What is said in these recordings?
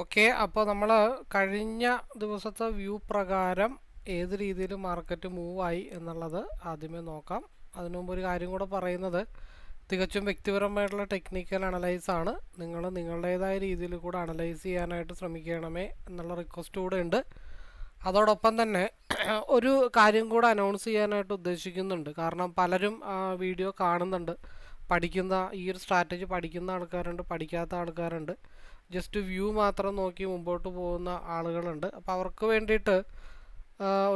Okay അപ്പോൾ നമ്മൾ കഴിഞ്ഞ ദിവസത്തെ വ്യൂ പ്രകാരം ഏത് രീതിയിൽ മാർക്കറ്റ് മൂവ് ആയി എന്നുള്ളത് ആദ്യമേ നോക്കാം. അതിനു മുമ്പ് ഒരു കാര്യം കൂടെ പറയുന്നത് തികച്ചും വ്യക്തിപരമായിട്ടുള്ള ടെക്നിക്കൽ അനലൈസ് ആണ്. നിങ്ങൾ നിങ്ങളുടേതായ രീതിയിൽ കൂടെ അനലൈസ് ചെയ്യാനായിട്ട് ശ്രമിക്കണമേ എന്നുള്ള റിക്വസ്റ്റ് കൂടെ ഉണ്ട്. അതോടൊപ്പം തന്നെ ഒരു കാര്യം കൂടെ അനൗൺസ് ചെയ്യാനായിട്ട് ഉദ്ദേശിക്കുന്നുണ്ട്. കാരണം പലരും വീഡിയോ കാണുന്നുണ്ട്. പഠിക്കുന്ന ഈ ഒരു സ്ട്രാറ്റജി പഠിക്കുന്ന ആൾക്കാരുണ്ട് പഠിക്കാത്ത ആൾക്കാരുണ്ട്. ജസ്റ്റ് വ്യൂ മാത്രം നോക്കി മുമ്പോട്ട് പോകുന്ന ആളുകളുണ്ട്. അപ്പോൾ അവർക്ക് വേണ്ടിയിട്ട്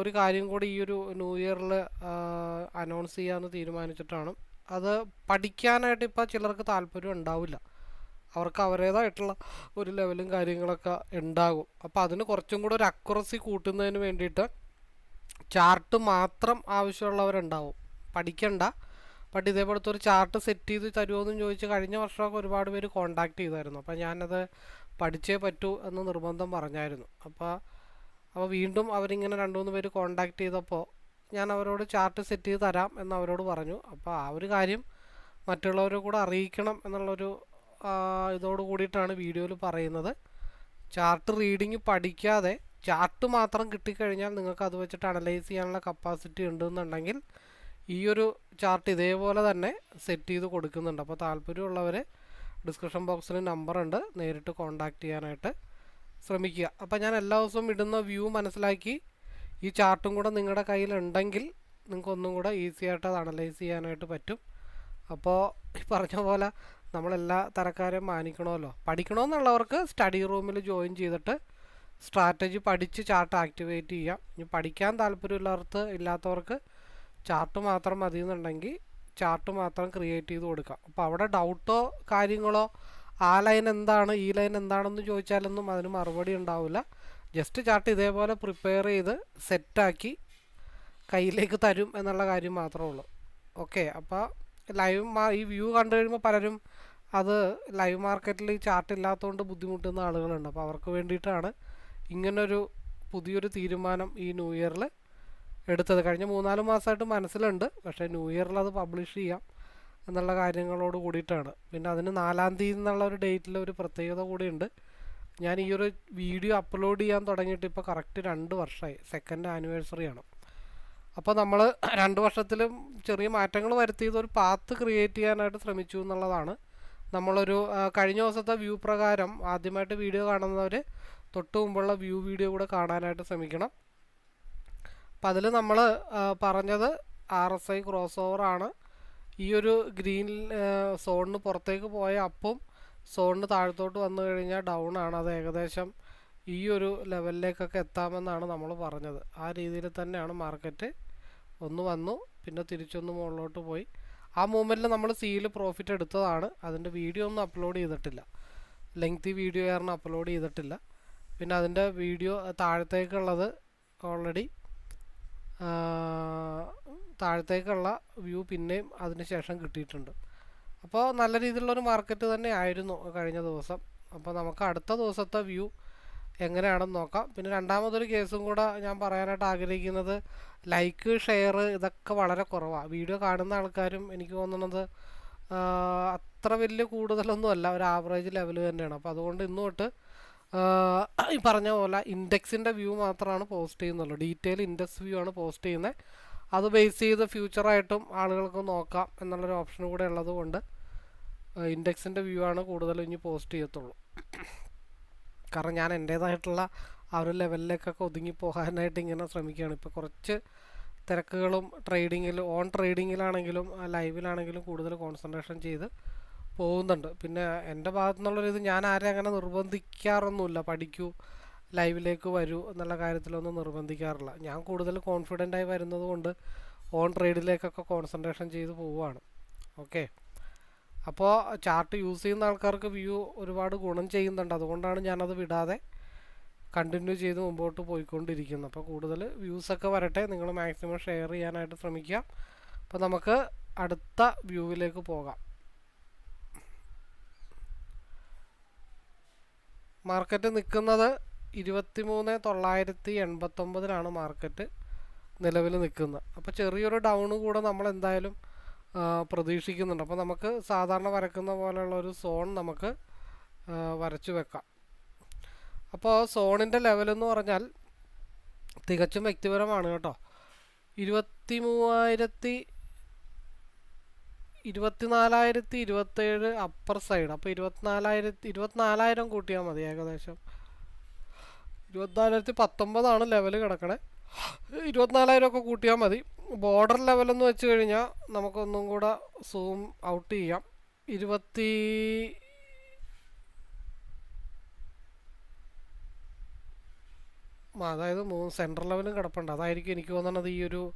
ഒരു കാര്യം കൂടി ഈ ഒരു ന്യൂ ഇയറിൽ അനൗൺസ് ചെയ്യാമെന്ന് തീരുമാനിച്ചിട്ടാണ്. അത് പഠിക്കാനായിട്ട് ഇപ്പോൾ ചിലർക്ക് താല്പര്യം ഉണ്ടാവില്ല. അവർക്ക് അവരുടേതായിട്ടുള്ള ഒരു ലെവലും കാര്യങ്ങളൊക്കെ ഉണ്ടാകും. അപ്പോൾ അതിന് കുറച്ചും കൂടെ ഒരു അക്യുറസി കൂട്ടുന്നതിന് വേണ്ടിയിട്ട് ചാർട്ട് മാത്രം ആവശ്യമുള്ളവരുണ്ടാവും. പഠിക്കണ്ട. ബട്ട് ഇതേപോലത്തെ ഒരു ചാർട്ട് സെറ്റ് ചെയ്ത് തരുമോ എന്ന് ചോദിച്ച് കഴിഞ്ഞ വർഷമൊക്കെ ഒരുപാട് പേര് കോണ്ടാക്ട് ചെയ്തായിരുന്നു. അപ്പോൾ ഞാനത് പഠിച്ചേ പറ്റൂ എന്ന് നിർബന്ധം പറഞ്ഞായിരുന്നു. അപ്പോൾ അപ്പോൾ വീണ്ടും അവരിങ്ങനെ രണ്ട് മൂന്ന് പേര് കോണ്ടാക്ട് ചെയ്തപ്പോൾ ഞാൻ അവരോട് ചാർട്ട് സെറ്റ് ചെയ്ത് തരാം എന്ന് അവരോട് പറഞ്ഞു. അപ്പോൾ ആ ഒരു കാര്യം മറ്റുള്ളവരെ കൂടെ അറിയിക്കണം എന്നുള്ളൊരു ഇതോട് കൂടിയിട്ടാണ് വീഡിയോയിൽ പറയുന്നത്. ചാർട്ട് റീഡിങ് പഠിക്കാതെ ചാർട്ട് മാത്രം കിട്ടിക്കഴിഞ്ഞാൽ നിങ്ങൾക്ക് അത് വെച്ചിട്ട് അനലൈസ് ചെയ്യാനുള്ള കപ്പാസിറ്റി ഉണ്ടെന്നുണ്ടെങ്കിൽ ഈ ഒരു ചാർട്ട് ഇതേപോലെ തന്നെ സെറ്റ് ചെയ്ത് കൊടുക്കുന്നുണ്ട്. അപ്പോൾ താല്പര്യമുള്ളവർ ഡിസ്ക്രിപ്ഷൻ ബോക്സിൽ നമ്പർ ഉണ്ട്. നേരിട്ട് കോൺടാക്റ്റ് ചെയ്യാനായിട്ട് ശ്രമിക്കുക. അപ്പോൾ ഞാൻ എല്ലാ ദിവസവും ഇടുന്ന വ്യൂ മനസ്സിലാക്കി ഈ ചാർട്ടും കൂടെ നിങ്ങളുടെ കയ്യിലുണ്ടെങ്കിൽ നിങ്ങൾക്ക് ഒന്നും കൂടെ ഈസി ആയിട്ട് അത് അനലൈസ് ചെയ്യാനായിട്ട് പറ്റും. അപ്പോൾ ഈ പറഞ്ഞ പോലെ നമ്മളെല്ലാ തരക്കാരെയും മാനിക്കണമല്ലോ. പഠിക്കണമെന്നുള്ളവർക്ക് സ്റ്റഡി റൂമിൽ ജോയിൻ ചെയ്തിട്ട് സ്ട്രാറ്റജി പഠിച്ച് ചാർട്ട് ആക്ടിവേറ്റ് ചെയ്യാം. ഇനി പഠിക്കാൻ താല്പര്യമുള്ളവർക്ക് ഇല്ലാത്തവർക്ക് ചാർട്ട് മാത്രം മതി എന്നുണ്ടെങ്കിൽ ചാർട്ട് മാത്രം ക്രിയേറ്റ് ചെയ്ത് കൊടുക്കാം. അപ്പോൾ അവിടെ ഡൗട്ടോ കാര്യങ്ങളോ ആ ലൈൻ എന്താണ് ഈ ലൈൻ എന്താണെന്ന് ചോദിച്ചാലൊന്നും അതിന് മറുപടി ഉണ്ടാവില്ല. ജസ്റ്റ് ചാർട്ട് ഇതേപോലെ പ്രിപ്പയർ ചെയ്ത് സെറ്റാക്കി കയ്യിലേക്ക് തരും എന്നുള്ള കാര്യം മാത്രമേ ഉള്ളൂ. ഓക്കെ അപ്പോൾ ലൈവ് ഈ വ്യൂ കണ്ടു കഴിയുമ്പോൾ പലരും അത് ലൈവ് മാർക്കറ്റിൽ ഈ ചാർട്ട് ഇല്ലാത്തതുകൊണ്ട് ബുദ്ധിമുട്ടുന്ന ആളുകളുണ്ട്. അപ്പോൾ അവർക്ക് വേണ്ടിയിട്ടാണ് ഇങ്ങനൊരു പുതിയൊരു തീരുമാനം ഈ ന്യൂ ഇയറിൽ എടുത്തത്. കഴിഞ്ഞ മൂന്നാൽ മാസമായിട്ട് മനസ്സിലുണ്ട്. പക്ഷേ ന്യൂ ഇയറിൽ അത് പബ്ലിഷ് ചെയ്യാം എന്നുള്ള കാര്യങ്ങളോട് കൂടിയിട്ടാണ്. പിന്നെ അതിന് നാലാം തീയതി എന്നുള്ള ഒരു ഡേറ്റിൽ ഒരു പ്രത്യേകത കൂടിയുണ്ട്. ഞാൻ ഈ ഒരു വീഡിയോ അപ്ലോഡ് ചെയ്യാൻ തുടങ്ങിയിട്ട് ഇപ്പോൾ കറക്റ്റ് രണ്ട് വർഷമായി. സെക്കൻഡ് ആനിവേഴ്സറി ആണ്. അപ്പോൾ നമ്മൾ രണ്ട് വർഷത്തിലും ചെറിയ മാറ്റങ്ങൾ വരുത്തിയത് ഒരു പാത്ത് ക്രിയേറ്റ് ചെയ്യാനായിട്ട് ശ്രമിച്ചു എന്നുള്ളതാണ്. നമ്മളൊരു കഴിഞ്ഞ ദിവസത്തെ വ്യൂ പ്രകാരം ആദ്യമായിട്ട് വീഡിയോ കാണുന്നവർ തൊട്ട് മുമ്പുള്ള വ്യൂ വീഡിയോ കൂടെ കാണാനായിട്ട് ശ്രമിക്കണം. അപ്പം അതിൽ നമ്മൾ പറഞ്ഞത് R S I cross over ആണ് ഈ ഒരു ഗ്രീൻ സോണിന് പുറത്തേക്ക് പോയ അപ്പും സോണിന് താഴത്തോട്ട് വന്നു കഴിഞ്ഞാൽ ഡൗൺ ആണ് അത് ഏകദേശം ഈ ഒരു ലെവലിലേക്കൊക്കെ എത്താമെന്നാണ് നമ്മൾ പറഞ്ഞത്. ആ രീതിയിൽ തന്നെയാണ് മാർക്കറ്റ് ഒന്ന് വന്നു പിന്നെ തിരിച്ചൊന്ന് മുകളിലോട്ട് പോയി. ആ മൂമെന്റിൽ നമ്മൾ സിയിൽ പ്രോഫിറ്റ് എടുത്തതാണ്. അതിന്റെ വീഡിയോ ഒന്നും അപ്ലോഡ് ചെയ്തിട്ടില്ല. ലെങ്തി വീഡിയോ കാരണം അപ്ലോഡ് ചെയ്തിട്ടില്ല. പിന്നെ അതിന്റെ വീഡിയോ താഴത്തേക്കുള്ളത് ഓൾറെഡി താഴത്തേക്കുള്ള വ്യൂ പിന്നെയും അതിന് ശേഷം കിട്ടിയിട്ടുണ്ട്. അപ്പോൾ നല്ല രീതിയിലുള്ളൊരു മാർക്കറ്റ് തന്നെ ആയിരുന്നു കഴിഞ്ഞ ദിവസം. അപ്പോൾ നമുക്ക് അടുത്ത ദിവസത്തെ വ്യൂ എങ്ങനെയാണെന്ന് നോക്കാം. പിന്നെ രണ്ടാമതൊരു കേസും കൂടെ ഞാൻ പറയാനായിട്ട് ആഗ്രഹിക്കുന്നത് ലൈക്ക് ഷെയർ ഇതൊക്കെ വളരെ കുറവാണ് വീഡിയോ കാണുന്ന ആൾക്കാരും എനിക്ക് തോന്നുന്നത് അത്ര വലിയ കൂടുതലൊന്നും അല്ല ഒരു ആവറേജ് ലെവൽ തന്നെയാണ്. അപ്പോൾ അതുകൊണ്ട് ഇന്ന് തൊട്ട് ഈ പറഞ്ഞ പോലെ ഇൻഡെക്സിന്റെ വ്യൂ മാത്രമാണ് പോസ്റ്റ് ചെയ്യുന്നുള്ളൂ. ഡീറ്റെയിൽ ഇൻഡെക്സ് വ്യൂ ആണ് പോസ്റ്റ് ചെയ്യുന്നത്. അത് ബേസ് ചെയ്ത് ഫ്യൂച്ചറായിട്ടും ആളുകൾക്ക് നോക്കാം എന്നുള്ളൊരു ഓപ്ഷൻ കൂടെ ഉള്ളത് കൊണ്ട് ഇൻഡെക്സിന്റെ വ്യൂ ആണ് കൂടുതലും ഇനി പോസ്റ്റ് ചെയ്യത്തുള്ളൂ. കാരണം ഞാൻ എന്റേതായിട്ടുള്ള ആ ഒരു ലെവലിലേക്കൊക്കെ ഒതുങ്ങി പോകാനായിട്ട് ഇങ്ങനെ ശ്രമിക്കുകയാണ്. ഇപ്പോൾ കുറച്ച് തിരക്കുകളും ട്രേഡിങ്ങിൽ ഓൺ ട്രേഡിങ്ങിലാണെങ്കിലും ലൈവിലാണെങ്കിലും കൂടുതൽ കോൺസെൻട്രേഷൻ ചെയ്ത് പോകുന്നുണ്ട്. പിന്നെ എന്റെ ഭാഗത്തു നിന്നുള്ളൊരിത് ഞാൻ ആരെയും അങ്ങനെ നിർബന്ധിക്കാറൊന്നുമില്ല. പഠിക്കൂ ലൈവിലേക്ക് വരൂ എന്നുള്ള കാര്യത്തിലൊന്നും നിർബന്ധിക്കാറില്ല. ഞാൻ കൂടുതൽ കോൺഫിഡന്റ് ആയി വരുന്നത് കൊണ്ട് ഓൺ ട്രേഡിലേക്കൊക്കെ കോൺസെൻട്രേഷൻ ചെയ്ത് പോവുകയാണ്. ഓക്കെ അപ്പോൾ ചാർട്ട് യൂസ് ചെയ്യുന്ന ആൾക്കാർക്ക് വ്യൂ ഒരുപാട് ഗുണം ചെയ്യുന്നുണ്ട്. അതുകൊണ്ടാണ് ഞാനത് വിടാതെ കണ്ടിന്യൂ ചെയ്ത് മുമ്പോട്ട് പോയിക്കൊണ്ടിരിക്കുന്നത്. അപ്പോൾ കൂടുതൽ വ്യൂസൊക്കെ വരട്ടെ. നിങ്ങൾ മാക്സിമം ഷെയർ ചെയ്യാനായിട്ട് ശ്രമിക്കുക. അപ്പോൾ നമുക്ക് അടുത്ത വ്യൂവിലേക്ക് പോകാം. മാർക്കറ്റ് നിൽക്കുന്നത് ഇരുപത്തി മൂന്ന് തൊള്ളായിരത്തി എൺപത്തൊമ്പതിലാണ് മാർക്കറ്റ് നിലവിൽ നിൽക്കുന്നത്. അപ്പോൾ ചെറിയൊരു ഡൗൺ കൂടെ നമ്മൾ എന്തായാലും പ്രതീക്ഷിക്കുന്നുണ്ട്. അപ്പോൾ നമുക്ക് സാധാരണ വരക്കുന്ന പോലെയുള്ള ഒരു സോൺ നമുക്ക് വരച്ചു വെക്കാം. അപ്പോൾ സോണിന്റെ ലെവലെന്ന് പറഞ്ഞാൽ തികച്ചും വ്യക്തിപരമാണ് കേട്ടോ. ഇരുപത്തി മൂവായിരത്തി ഇരുപത്തിനാലായിരത്തി ഇരുപത്തേഴ് അപ്പർ സൈഡ് അപ്പോൾ ഇരുപത്തിനാലായിരത്തി ഇരുപത്തിനാലായിരം കൂട്ടിയാൽ മതി ഏകദേശം. ഇരുപത്തിനാലായിരത്തി പത്തൊമ്പതാണ് ലെവൽ കിടക്കണേ. ഇരുപത്തിനാലായിരം ഒക്കെ കൂട്ടിയാൽ മതി ബോർഡർ ലെവലെന്ന് വെച്ച് കഴിഞ്ഞാൽ നമുക്കൊന്നും കൂടെ സൂം ഔട്ട് ചെയ്യാം. ഇരുപത്തി അതായത് മൂന്ന് സെൻട്രൽ ലെവലും കിടപ്പുണ്ട്. അതായിരിക്കും എനിക്ക് തോന്നുന്നത് ഈ ഒരു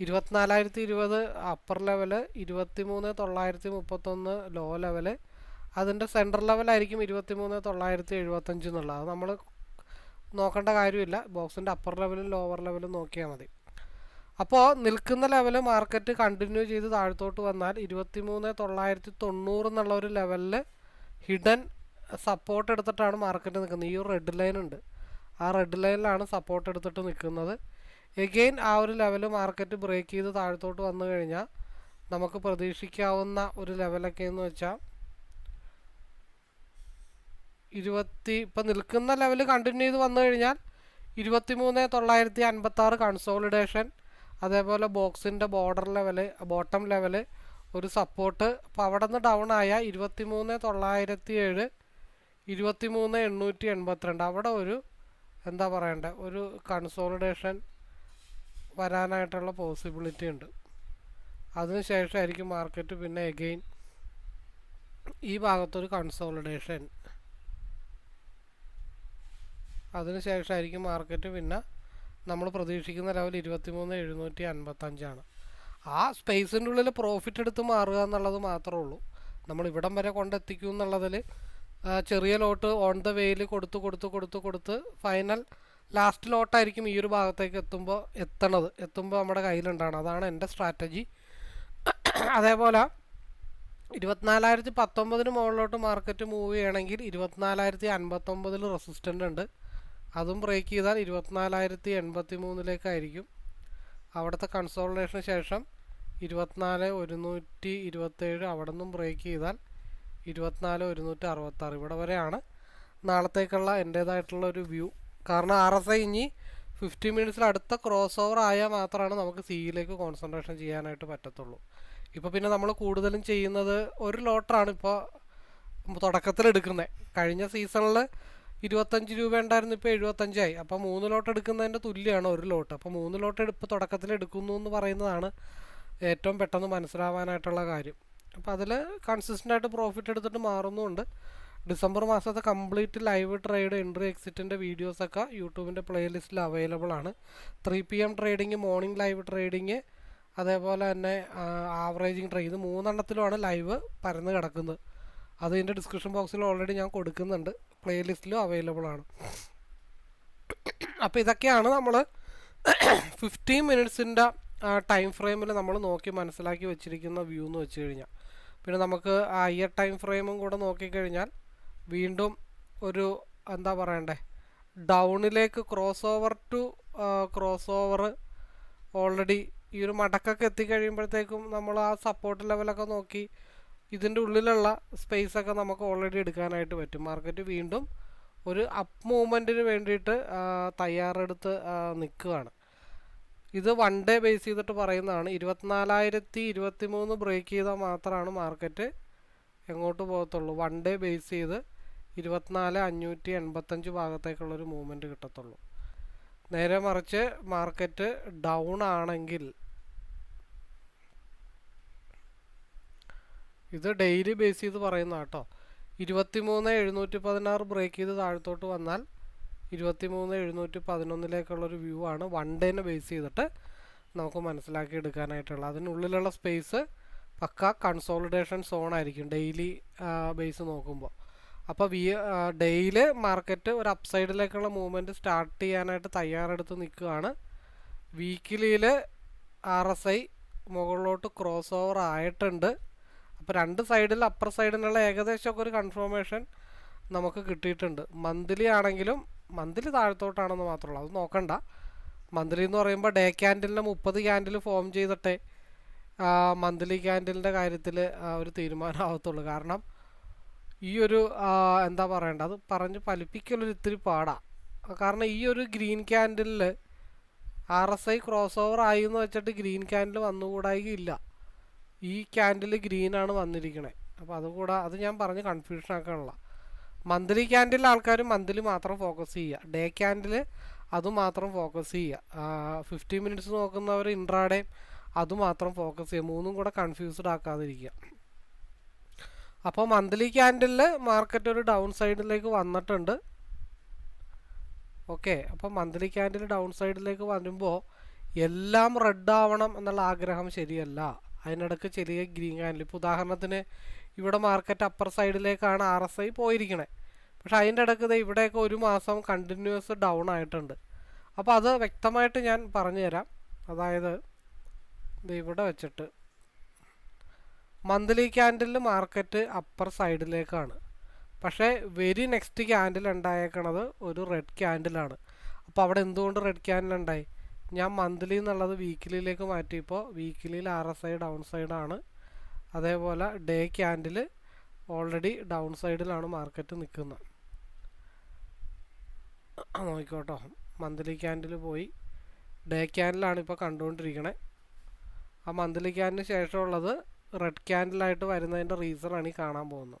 ഇരുപത്തിനാലായിരത്തി ഇരുപത് അപ്പർ ലെവൽ ഇരുപത്തി മൂന്ന് തൊള്ളായിരത്തി മുപ്പത്തൊന്ന് ലോ ലെവൽ അതിന്റെ സെൻട്രൽ ലെവലായിരിക്കും ഇരുപത്തി മൂന്ന് തൊള്ളായിരത്തി എഴുപത്തഞ്ച് എന്നുള്ളത്. അത് നമ്മൾ നോക്കേണ്ട കാര്യമില്ല. ബോക്സിന്റെ അപ്പർ ലെവലും ലോവർ ലെവലും നോക്കിയാൽ മതി. അപ്പോൾ നിൽക്കുന്ന ലെവൽ മാർക്കറ്റ് കണ്ടിന്യൂ ചെയ്ത് താഴത്തോട്ട് വന്നാൽ ഇരുപത്തി മൂന്ന് തൊള്ളായിരത്തി തൊണ്ണൂറ് എന്നുള്ള ഒരു ലെവലിൽ ഹിഡൻ സപ്പോർട്ട് എടുത്തിട്ടാണ് മാർക്കറ്റ് നിൽക്കുന്നത്. ഈ ഒരു റെഡ് ലൈൻ ഉണ്ട്. ആ റെഡ് ലൈനിലാണ് സപ്പോർട്ട് എടുത്തിട്ട് നിൽക്കുന്നത്. എഗെയിൻ ആ ഒരു ലെവൽ മാർക്കറ്റ് ബ്രേക്ക് ചെയ്ത് താഴത്തോട്ട് വന്നു കഴിഞ്ഞാൽ നമുക്ക് പ്രതീക്ഷിക്കാവുന്ന ഒരു ലെവലൊക്കെ എന്ന് വെച്ചാൽ ഇരുപത്തി ഇപ്പം നിൽക്കുന്ന ലെവൽ കണ്ടിന്യൂ ചെയ്ത് വന്നു കഴിഞ്ഞാൽ ഇരുപത്തി മൂന്ന് തൊള്ളായിരത്തി അൻപത്തി ആറ് കൺസോളിഡേഷൻ അതേപോലെ ബോക്സിന്റെ ബോർഡർ ലെവൽ ബോട്ടം ലെവൽ ഒരു സപ്പോർട്ട് അപ്പോൾ അവിടെ നിന്ന് ഡൗൺ ആയ ഇരുപത്തി മൂന്ന് തൊള്ളായിരത്തി ഏഴ് ഇരുപത്തി മൂന്ന് എണ്ണൂറ്റി എൺപത്തിരണ്ട് അവിടെ ഒരു എന്താ പറയണ്ടേ? ഒരു കൺസോളിഡേഷൻ വരാനായിട്ടുള്ള പോസിബിലിറ്റി ഉണ്ട്. അതിനുശേഷമായിരിക്കും മാർക്കറ്റ് പിന്നെ എഗെയിൻ ഈ ഭാഗത്തൊരു കൺസോളിഡേഷൻ അതിനുശേഷമായിരിക്കും മാർക്കറ്റ് പിന്നെ നമ്മൾ പ്രതീക്ഷിക്കുന്ന ലെവൽ ഇരുപത്തിമൂന്ന് എഴുന്നൂറ്റി അൻപത്തഞ്ചാണ് ആ സ്പേസിന്റെ ഉള്ളിൽ പ്രോഫിറ്റ് എടുത്ത് മാറുക എന്നുള്ളത് മാത്രമേ ഉള്ളൂ. നമ്മൾ ഇവിടം വരെ കൊണ്ടെത്തിക്കും എന്നുള്ളതിൽ ചെറിയ ലോട്ട് ഓൺ ദ വേയിൽ കൊടുത്ത് കൊടുത്ത് കൊടുത്ത് കൊടുത്ത് ഫൈനൽ ലാസ്റ്റ് ലോട്ടായിരിക്കും ഈ ഒരു ഭാഗത്തേക്ക് എത്തുമ്പോൾ എത്തണത്. എത്തുമ്പോൾ നമ്മുടെ കയ്യിലുണ്ടാണ് അതാണ് എന്റെ സ്ട്രാറ്റജി അതേപോലെ ഇരുപത്തിനാലായിരത്തി പത്തൊമ്പതിന് മുകളിലോട്ട് മാർക്കറ്റ് മൂവ് ചെയ്യണമെങ്കിൽ ഇരുപത്തിനാലായിരത്തി അൻപത്തൊമ്പതിൽ റെസിസ്റ്റന്റ് ഉണ്ട്. അതും ബ്രേക്ക് ചെയ്താൽ ഇരുപത്തിനാലായിരത്തി എൺപത്തി മൂന്നിലേക്കായിരിക്കും അവിടുത്തെ കൺസോൾട്ടേഷന് ശേഷം ഇരുപത്തിനാല് ഒരുന്നൂറ്റി ഇരുപത്തേഴ് അവിടെ നിന്നും ബ്രേക്ക് ചെയ്താൽ ഇരുപത്തിനാല് ഒരുന്നൂറ്റി അറുപത്താറ് ഇവിടെ വരെയാണ് നാളത്തേക്കുള്ള എന്റേതായിട്ടുള്ള ഒരു വ്യൂ കാരണം ആർ എസ് ഐ ഇനി ഫിഫ്റ്റി മിനിറ്റ്സിൽ അടുത്ത ക്രോസ് ഓവർ ആയാൽ മാത്രമാണ് നമുക്ക് സിയിലേക്ക് കോൺസെൻട്രേഷൻ ചെയ്യാനായിട്ട് പറ്റത്തുള്ളൂ. ഇപ്പോൾ പിന്നെ നമ്മൾ കൂടുതലും ചെയ്യുന്നത് ഒരു ലോട്ടറാണ് ഇപ്പോൾ തുടക്കത്തിൽ എടുക്കുന്നത് കഴിഞ്ഞ സീസണിൽ ഇരുപത്തഞ്ച് രൂപ ഉണ്ടായിരുന്നു ഇപ്പോൾ എഴുപത്തഞ്ചായി അപ്പോൾ മൂന്ന് ലോട്ട് എടുക്കുന്നതിന്റെ തുല്യമാണ് ഒരു ലോട്ട് അപ്പോൾ മൂന്ന് ലോട്ട് എടുപ്പ് തുടക്കത്തിൽ എടുക്കുന്നു എന്ന് പറയുന്നതാണ് ഏറ്റവും പെട്ടെന്ന് മനസ്സിലാവാനായിട്ടുള്ള കാര്യം. അപ്പോൾ അതിൽ കൺസിസ്റ്റന്റ് ആയിട്ട് പ്രോഫിറ്റ് എടുത്തിട്ട് മാറുന്നുമുണ്ട് ഡിസംബർ മാസത്തെ കംപ്ലീറ്റ് ലൈവ് ട്രേഡ് എൻട്രി എക്സിറ്റിന്റെ വീഡിയോസൊക്കെ യൂട്യൂബിന്റെ പ്ലേലിസ്റ്റിൽ അവൈലബിൾ ആണ് three P M trading morning live trading അതേപോലെ തന്നെ ആവറേജിങ് ട്രേഡ് ഇത് മൂന്നെണ്ണത്തിലുമാണ് ലൈവ് പരന്ന് കിടക്കുന്നത്. അത് ഇതിന്റെ ഡിസ്ക്രിപ്ഷൻ ബോക്സിൽ ഓൾറെഡി ഞാൻ കൊടുക്കുന്നുണ്ട്. പ്ലേലിസ്റ്റിലും അവൈലബിൾ ആണ് അപ്പോൾ ഇതൊക്കെയാണ് നമ്മൾ ഫിഫ്റ്റീൻ മിനിറ്റ്സിന്റെ ടൈം ഫ്രെയിമിൽ നമ്മൾ നോക്കി മനസ്സിലാക്കി വെച്ചിരിക്കുന്ന വ്യൂ എന്ന് വെച്ച് കഴിഞ്ഞാൽ പിന്നെ നമുക്ക് ആ ഇയർ ടൈം ഫ്രെയിമും കൂടെ നോക്കിക്കഴിഞ്ഞാൽ വീണ്ടും ഒരു എന്താ പറയണ്ടേ ഡൗണിലേക്ക് cross over to cross over already ഈ ഒരു മടക്കൊക്കെ എത്തിക്കഴിയുമ്പോഴത്തേക്കും നമ്മൾ ആ സപ്പോർട്ട് ലെവലൊക്കെ നോക്കി ഇതിന്റെ ഉള്ളിലുള്ള സ്പേസൊക്കെ നമുക്ക് ഓൾറെഡി എടുക്കാനായിട്ട് പറ്റും. മാർക്കറ്റ് വീണ്ടും ഒരു അപ്പ് മൂവ്മെന്റിന് വേണ്ടിയിട്ട് തയ്യാറെടുത്ത് നിൽക്കുകയാണ്. ഇത് വൺ ഡേ ബേസ് ചെയ്തിട്ട് പറയുന്നതാണ്. ഇരുപത്തിനാലായിരത്തി ഇരുപത്തി മൂന്ന് ബ്രേക്ക് ചെയ്താൽ മാത്രമാണ് മാർക്കറ്റ് എങ്ങോട്ട് പോകത്തുള്ളൂ. വൺ ഡേ ബേസ് ചെയ്ത് ഇരുപത്തിനാല് അഞ്ഞൂറ്റി എൺപത്തഞ്ച് ഭാഗത്തേക്കുള്ളൊരു മൂവ്മെന്റ് കിട്ടത്തുള്ളൂ. നേരെ മറിച്ച് മാർക്കറ്റ് ഡൗൺ ആണെങ്കിൽ ഇത് ഡെയിലി ബേസ് ചെയ്ത് പറയുന്ന കേട്ടോ ഇരുപത്തിമൂന്ന് എഴുന്നൂറ്റി പതിനാറ് ബ്രേക്ക് ചെയ്ത് താഴത്തോട്ട് വന്നാൽ ഇരുപത്തിമൂന്ന് എഴുന്നൂറ്റി പതിനൊന്നിലേക്കുള്ളൊരു വ്യൂ ആണ് വൺ ഡേനെ ബേസ് ചെയ്തിട്ട് നമുക്ക് മനസ്സിലാക്കി എടുക്കാനായിട്ടുള്ളത്. അതിനുള്ളിലുള്ള സ്പേസ് പക്ക കൺസോളിഡേഷൻ സോൺ ആയിരിക്കും ഡെയിലി ബേസ് നോക്കുമ്പോൾ അപ്പോൾ വി ഡെയിലി മാർക്കറ്റ് ഒരു അപ്സൈഡിലേക്കുള്ള മൂവ്മെന്റ് സ്റ്റാർട്ട് ചെയ്യാനായിട്ട് തയ്യാറെടുത്ത് നിൽക്കുകയാണ്. വീക്കിലിയിൽ ആർ എസ് ഐ മുകളിലോട്ട് ക്രോസ് ഓവർ ആയിട്ടുണ്ട്. അപ്പോൾ രണ്ട് സൈഡിൽ അപ്പർ സൈഡിനുള്ള ഏകദേശമൊക്കെ ഒരു കൺഫർമേഷൻ നമുക്ക് കിട്ടിയിട്ടുണ്ട്. മന്ത്ലി ആണെങ്കിലും മന്ത്ലി താഴത്തോട്ടാണെന്ന് മാത്രമല്ല അത് നോക്കണ്ട. മന്ത്ലി എന്ന് പറയുമ്പോൾ ഡേ ക്യാൻഡിലിന് മുപ്പത് ക്യാൻഡിൽ ഫോം ചെയ്തിട്ടേ മന്ത്ലി ക്യാൻഡിലിന്റെ കാര്യത്തിൽ ഒരു തീരുമാനമാകത്തുള്ളൂ കാരണം ഈ ഒരു എന്താ പറയേണ്ടത് അത് പറഞ്ഞ് ഫലിപ്പിക്കലൊരു ഇത്തിരി പാടാ. കാരണം ഈ ഒരു green ക്യാൻഡിലിൽ R S I cross over ആയി എന്ന് വെച്ചിട്ട് ഗ്രീൻ ക്യാൻഡിൽ വന്നുകൂടായില്ല. ഈ ക്യാൻഡിൽ ഗ്രീനാണ് വന്നിരിക്കുന്നത് അപ്പോൾ അതുകൂടാ അത് ഞാൻ പറഞ്ഞ് കൺഫ്യൂഷൻ ആക്കാനുള്ള. മന്ത്ലി ക്യാൻഡിൽ ആൾക്കാർ മന്ത്ലി മാത്രം ഫോക്കസ് ചെയ്യുക ഡേ ക്യാൻഡിൽ അതുമാത്രം ഫോക്കസ് ചെയ്യുക ഫിഫ്റ്റി മിനിറ്റ്സ് നോക്കുന്നവർ ഇൻട്രാഡേ അതുമാത്രം ഫോക്കസ് ചെയ്യുക മൂന്നും കൂടെ കൺഫ്യൂസ്ഡ് ആക്കാതിരിക്കുക അപ്പോൾ മന്ത്ലി ക്യാൻഡലിൽ മാർക്കറ്റ് ഒരു ഡൗൺ സൈഡിലേക്ക് വന്നിട്ടുണ്ട്. ഓക്കെ അപ്പോൾ മന്ത്ലി ക്യാൻഡിൽ ഡൗൺ സൈഡിലേക്ക് വരുമ്പോൾ എല്ലാം റെഡ് ആവണം എന്നുള്ള ആഗ്രഹം ശരിയല്ല. അതിനിടയ്ക്ക് ചെറിയ ഗ്രീൻ ക്യാൻഡിൽ ഇപ്പോൾ ഉദാഹരണത്തിന് ഇവിടെ മാർക്കറ്റ് അപ്പർ സൈഡിലേക്കാണ് ആർ എസ് ഐ പോയിരിക്കണേ. പക്ഷെ അതിന്റെ ഇടയ്ക്ക് ഇവിടെയൊക്കെ ഒരു മാസം കണ്ടിന്യൂസ് ഡൗൺ ആയിട്ടുണ്ട്. അപ്പോൾ അത് വ്യക്തമായിട്ട് ഞാൻ പറഞ്ഞുതരാം. അതായത് ഇത് ഇവിടെ വെച്ചിട്ട് മന്ത്ലി ക്യാൻഡിലിൽ മാർക്കറ്റ് അപ്പർ സൈഡിലേക്കാണ് പക്ഷേ വെരി നെക്സ്റ്റ് ക്യാൻഡിൽ ഉണ്ടായേക്കണത് ഒരു റെഡ് ക്യാൻഡിലാണ് അപ്പോൾ അവിടെ എന്തുകൊണ്ട് റെഡ് ക്യാൻഡിൽ ഉണ്ടായി? ഞാൻ മന്ത്ലി എന്നുള്ളത് വീക്കിലിയിലേക്ക് മാറ്റിയപ്പോൾ വീക്കിലിയിൽ ആർ എസ് ഐ ഡൗൺ സൈഡാണ് അതേപോലെ ഡേ ക്യാൻഡിൽ ഓൾറെഡി ഡൗൺ സൈഡിലാണ് മാർക്കറ്റ് നിൽക്കുന്നത്. നോക്കിക്കോട്ടോ. മന്ത്ലി ക്യാൻഡിൽ പോയി. ഡേ ക്യാൻഡിലാണ് ഇപ്പോൾ കണ്ടുകൊണ്ടിരിക്കണേ. ആ മന്ത്ലി ക്യാൻഡിന് ശേഷമുള്ളത് റെഡ് ക്യാൻഡിലായിട്ട് വരുന്നതിന്റെ ആണ് ഈ കാണാൻ പോകുന്നത്.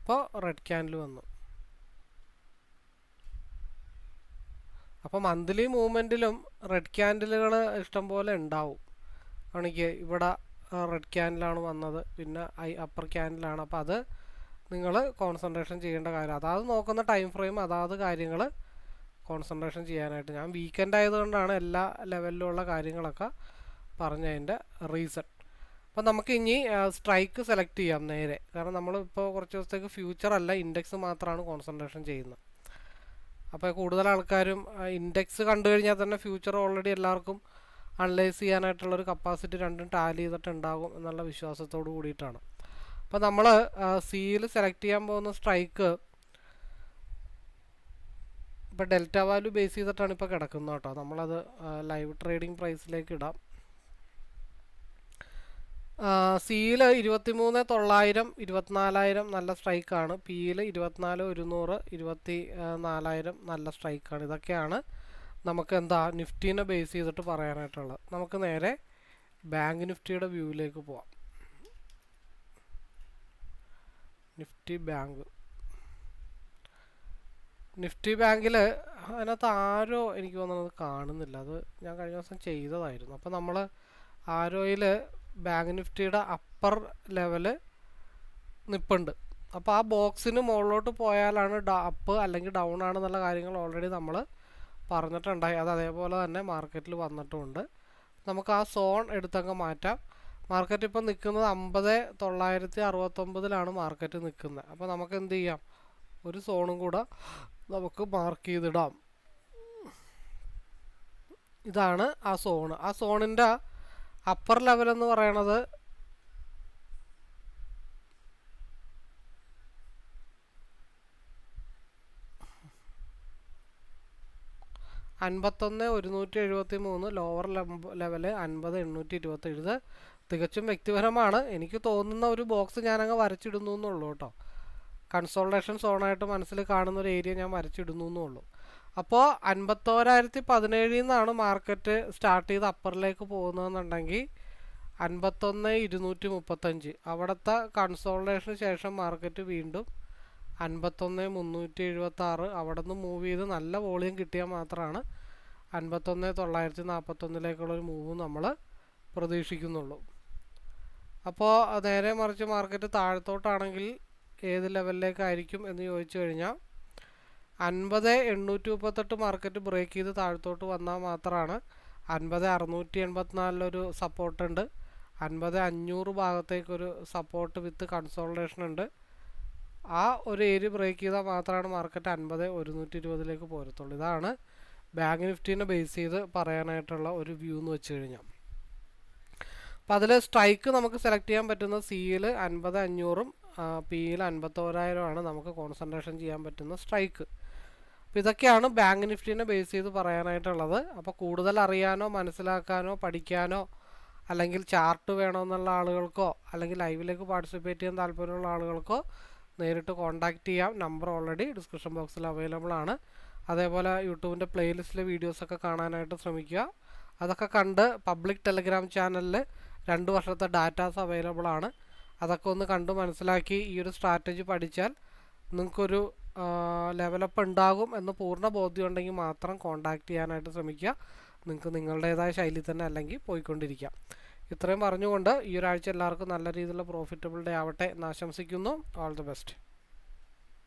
അപ്പോൾ റെഡ് ക്യാൻഡിൽ വന്നു. അപ്പോൾ മന്ത്ലി മൂവ്മെന്റിലും റെഡ് ക്യാൻഡിലുകൾ ഇഷ്ടംപോലെ ഉണ്ടാവും. ആണെങ്കിൽ ഇവിടെ റെഡ് ക്യാൻഡിലാണ് വന്നത്. പിന്നെ ഐ അപ്പർ ക്യാൻഡിലാണ് അപ്പോൾ അത് നിങ്ങൾ കോൺസെൻട്രേഷൻ ചെയ്യേണ്ട കാര്യം. അതാത് നോക്കുന്ന ടൈം ഫ്രെയിം അതാത് കാര്യങ്ങൾ കോൺസെൻട്രേഷൻ ചെയ്യാനായിട്ട്. ഞാൻ വീക്കെൻഡ് ആയതുകൊണ്ടാണ് എല്ലാ ലെവലിലുള്ള കാര്യങ്ങളൊക്കെ പറഞ്ഞതിന്റെ റീസൺ അപ്പോൾ നമുക്ക് ഇനി സ്ട്രൈക്ക് സെലക്ട് ചെയ്യാം നേരെ. കാരണം നമ്മളിപ്പോൾ കുറച്ച് ദിവസത്തേക്ക് ഫ്യൂച്ചർ അല്ല ഇൻഡെക്സ് മാത്രമാണ് കോൺസെൻട്രേഷൻ ചെയ്യുന്നത്. അപ്പോൾ കൂടുതൽ ആൾക്കാരും ഇൻഡെക്സ് കണ്ടു കഴിഞ്ഞാൽ തന്നെ ഫ്യൂച്ചർ ഓൾറെഡി എല്ലാവർക്കും അനലൈസ് ചെയ്യാനായിട്ടുള്ളൊരു കപ്പാസിറ്റി രണ്ടും ടാലി ചെയ്തിട്ടുണ്ടാകും എന്നുള്ള വിശ്വാസത്തോട് കൂടിയിട്ടാണ്. അപ്പോൾ നമ്മൾ സിയിൽ സെലക്ട് ചെയ്യാൻ പോകുന്ന സ്ട്രൈക്ക് ഇപ്പോൾ ഡെൽറ്റ വാല്യൂ ബേസ് ചെയ്തിട്ടാണ് ഇപ്പോൾ കിടക്കുന്നത് കേട്ടോ. നമ്മളത് ലൈവ് ട്രേഡിംഗ് പ്രൈസിലേക്ക് ഇടാം. സിയിൽ ഇരുപത്തി മൂന്ന് തൊള്ളായിരം ഇരുപത്തിനാലായിരം നല്ല സ്ട്രൈക്കാണ്. പിയിൽ ഇരുപത്തിനാല് ഒരുന്നൂറ് ഇരുപത്തി നാലായിരം നല്ല സ്ട്രൈക്കാണ്. ഇതൊക്കെയാണ് നമുക്ക് എന്താ നിഫ്റ്റീനെ ബേസ് ചെയ്തിട്ട് പറയാനായിട്ടുള്ളത്. നമുക്ക് നേരെ ബാങ്ക് നിഫ്റ്റിയുടെ വ്യൂവിലേക്ക് പോവാം. Nifty bank. നിഫ്റ്റി ബാങ്കിൽ അതിനകത്ത് ആരോ എനിക്ക് തോന്നുന്നത് കാണുന്നില്ല. അത് ഞാൻ കഴിഞ്ഞ ദിവസം ചെയ്തതായിരുന്നു. അപ്പോൾ നമ്മൾ ആരോയിൽ ബാങ്ക് നിഫ്റ്റിയുടെ അപ്പർ ലെവൽ നിപ്പുണ്ട്. അപ്പോൾ ആ ബോക്സിന് മുകളിലോട്ട് പോയാലാണ് അപ്പ് അല്ലെങ്കിൽ ഡൗൺ ആണെന്നുള്ള കാര്യങ്ങൾ ഓൾറെഡി നമ്മൾ പറഞ്ഞിട്ടുണ്ടായി. അത് അതേപോലെ തന്നെ മാർക്കറ്റിൽ വന്നിട്ടുമുണ്ട്. നമുക്ക് ആ സോൺ എടുത്തങ്ങ് മാറ്റാം. മാർക്കറ്റ് ഇപ്പോൾ നിൽക്കുന്നത് അമ്പത് തൊള്ളായിരത്തി അറുപത്തൊമ്പതിലാണ് മാർക്കറ്റ് നിൽക്കുന്നത്. അപ്പോൾ നമുക്ക് എന്ത് ചെയ്യാം? ഒരു സോണും കൂടെ നമുക്ക് മാർക്ക് ചെയ്തിടാം. ഇതാണ് ആ സോണ് ആ സോണിന്റെ അപ്പർ ലെവൽ എന്ന് പറയണത് അൻപത്തൊന്ന് ഒരുന്നൂറ്റി എഴുപത്തി മൂന്ന് ലോവർ ലെവൽ അൻപത് എണ്ണൂറ്റി ഇരുപത്തി എഴുപത് തികച്ചും വ്യക്തിപരമാണ്. എനിക്ക് തോന്നുന്ന ഒരു ബോക്സ് ഞാനങ്ങ് വരച്ചിടുന്നു എന്നുള്ളൂ കേട്ടോ. കൺസോൾട്ടേഷൻ സോണായിട്ട് മനസ്സിൽ കാണുന്ന ഒരു ഏരിയ ഞാൻ വരച്ചിടുന്നു എന്നുള്ളൂ. അപ്പോൾ അൻപത്തോരായിരത്തി പതിനേഴിൽ നിന്നാണ് മാർക്കറ്റ് സ്റ്റാർട്ട് ചെയ്ത് അപ്പറിലേക്ക് പോകുന്നതെന്നുണ്ടെങ്കിൽ അൻപത്തൊന്ന് ഇരുന്നൂറ്റി മുപ്പത്തഞ്ച് അവിടുത്തെ കൺസോൾട്ടേഷന് ശേഷം മാർക്കറ്റ് വീണ്ടും അൻപത്തൊന്ന് മുന്നൂറ്റി എഴുപത്തി ആറ് അവിടെ നിന്ന് മൂവ് ചെയ്ത് നല്ല വോളിയം കിട്ടിയാൽ മാത്രമാണ് അൻപത്തൊന്ന് തൊള്ളായിരത്തി നാൽപ്പത്തൊന്നിലേക്കുള്ളൊരു മൂവ് നമ്മൾ പ്രതീക്ഷിക്കുന്നുള്ളൂ. അപ്പോൾ നേരെ മറിച്ച് മാർക്കറ്റ് താഴത്തോട്ടാണെങ്കിൽ ഏത് ലെവലിലേക്കായിരിക്കും എന്ന് ചോദിച്ചു കഴിഞ്ഞാൽ അൻപത് എണ്ണൂറ്റി മുപ്പത്തെട്ട് മാർക്കറ്റ് ബ്രേക്ക് ചെയ്ത് താഴത്തോട്ട് വന്നാൽ മാത്രമാണ് അൻപത് അറുന്നൂറ്റി എൺപത്തിനാലിലൊരു സപ്പോർട്ടുണ്ട് അൻപത് അഞ്ഞൂറ് ഭാഗത്തേക്കൊരു സപ്പോർട്ട് വിത്ത് കൺസോൾട്ടേഷൻ ഉണ്ട്. ആ ഒരു ഏരിയ ബ്രേക്ക് ചെയ്താൽ മാത്രമാണ് മാർക്കറ്റ് അൻപത് ഒരുന്നൂറ്റി ഇരുപതിലേക്ക് പോരത്തുള്ളൂ. ഇതാണ് ബാങ്ക് നിഫ്റ്റീനെ ബേസ് ചെയ്ത് പറയാനായിട്ടുള്ള ഒരു വ്യൂ എന്ന് വെച്ച് കഴിഞ്ഞാൽ. അപ്പം അതിൽ സ്ട്രൈക്ക് നമുക്ക് സെലക്ട് ചെയ്യാൻ പറ്റുന്ന സിയിൽ അൻപത് അഞ്ഞൂറും പിയിൽ അൻപത്തോരായിരമാണ് നമുക്ക് കോൺസെൻട്രേഷൻ ചെയ്യാൻ പറ്റുന്ന സ്ട്രൈക്ക് അപ്പോൾ ഇതൊക്കെയാണ് ബാങ്ക് നിഫ്റ്റീനെ ബേസ് ചെയ്ത് പറയാനായിട്ടുള്ളത്. അപ്പോൾ കൂടുതൽ അറിയാനോ മനസ്സിലാക്കാനോ പഠിക്കാനോ അല്ലെങ്കിൽ ചാർട്ട് വേണമെന്നുള്ള ആളുകൾക്കോ അല്ലെങ്കിൽ ലൈവിലേക്ക് പാർട്ടിസിപ്പേറ്റ് ചെയ്യാൻ താല്പര്യമുള്ള ആളുകൾക്കോ നേരിട്ട് കോൺടാക്റ്റ് ചെയ്യാം. നമ്പർ ഓൾറെഡി ഡിസ്ക്രിപ്ഷൻ ബോക്സിൽ അവൈലബിൾ ആണ്. അതേപോലെ യൂട്യൂബിന്റെ പ്ലേലിസ്റ്റിലെ വീഡിയോസൊക്കെ കാണാനായിട്ട് ശ്രമിക്കുക. അതൊക്കെ കണ്ട് പബ്ലിക് ടെലിഗ്രാം ചാനലിൽ രണ്ട് വർഷത്തെ ഡാറ്റാസ് അവൈലബിൾ ആണ്. അതൊക്കെ ഒന്ന് കണ്ടു മനസ്സിലാക്കി ഈ ഒരു സ്ട്രാറ്റജി പഠിച്ചാൽ നിങ്ങൾക്കൊരു ലെവലപ്പ് ഉണ്ടാകും എന്ന് പൂർണ ബോധ്യം ഉണ്ടെങ്കിൽ മാത്രം കോൺടാക്റ്റ് ചെയ്യാനായിട്ട് ശ്രമിക്കുക. നിങ്ങൾക്ക് നിങ്ങളുടേതായ ശൈലി തന്നെ അല്ലെങ്കിൽ പോയിക്കൊണ്ടിരിക്കാം. ഇത്രയും പറഞ്ഞുകൊണ്ട് ഈ ഒരാഴ്ച എല്ലാവർക്കും നല്ല രീതിയിലുള്ള പ്രോഫിറ്റബിൾ ഡേ ആവട്ടെ എന്ന് ആശംസിക്കുന്നു. All the best